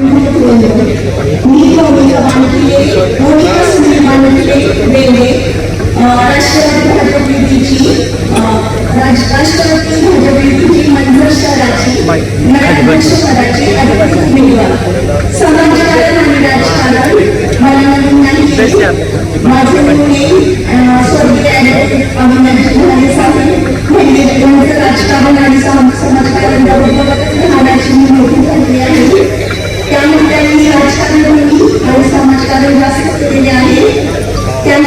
मी भूमिका बांधले भूमिका सुनील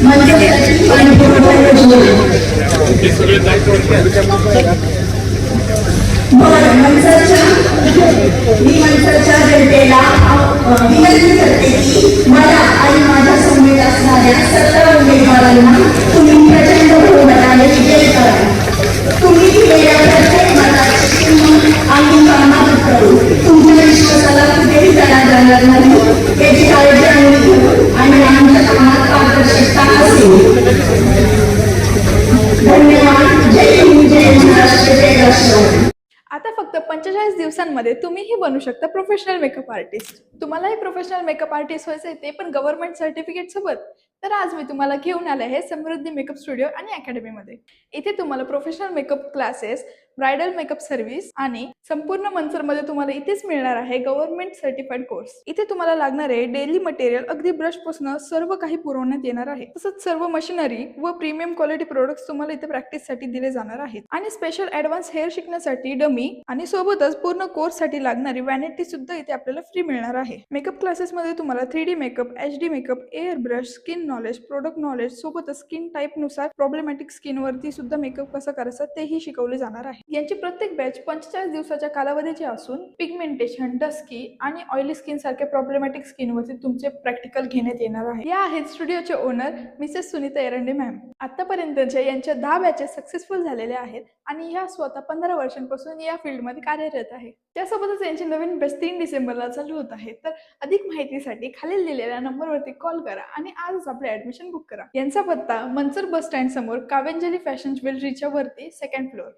पाणी आता फक्त पंचेचाळीस दिवसांमध्ये तुम्हीही बनू शकता प्रोफेशनल मेकअप आर्टिस्ट तुम्हालाही प्रोफेशनल मेकअप आर्टिस्ट व्हायचं आहे ते पण गव्हर्नमेंट सर्टिफिकेट सोबत तर आज मी तुम्हाला घेऊन आले आहे समृद्धी मेकअप स्टुडिओ आणि अकॅडमीमध्ये. इथे तुम्हाला professional makeup classes bridal makeup service आणि संपूर्ण मंचरमध्ये तुम्हाला इथेच मिळणार आहे गव्हर्नमेंट सर्टिफाईड कोर्स इथे तुम्हाला लागणारे डेली मटेरियल अगदी ब्रशपासून सर्व काही पुरवण्यात येणार आहे. तसंच सर्व मशिनरी व प्रीमियम क्वालिटी प्रोडक्ट्स तुम्हाला इथे प्रॅक्टिससाठी दिले जाणार आहेत. आणि स्पेशल ऍडव्हान्स हेअर शिकण्यासाठी डमी आणि सोबतच पूर्ण कोर्ससाठी लागणारी वॅनिटी सुद्धा इथे आपल्याला फ्री मिळणार आहे. मेकअप क्लासेस मध्ये तुम्हाला three D makeup H D makeup air brush skin knowledge product knowledge सोबतच स्किन टाईपनुसार प्रॉब्लेमॅटिक स्किनवरती सुद्धा मेकअप कसं करायचं तेही शिकवले जाणार आहे. यांची प्रत्येक बॅच पंचेचाळीस दिवसाच्या कालावधीची असून पिगमेंटेशन डस्की आणि ऑइली स्किन सारख्या प्रॉब्लेमॅटिक स्किनवरती तुमचे प्रॅक्टिकल घेण्यात येणार आहे. या आहेत स्टुडिओचे owner Mrs Sunita Erande ma'am आतापर्यंतच्या यांच्या दहा बॅचेस सक्सेसफुल झालेल्या आहेत आणि ह्या स्वतः पंधरा वर्षांपासून या फील्डमध्ये कार्यरत आहे. त्यासोबतच यांची नवीन बॅच तीन डिसेंबरला चालू होत आहे. तर अधिक माहितीसाठी खालील दिलेल्या नंबरवरती कॉल करा आणि आजच आपले ऍडमिशन बुक करा. यांचा पत्ता मनसर बस स्टँड समोर कावेंजली फॅशन ज्वेलरीच्या वरती सेकंड फ्लोअर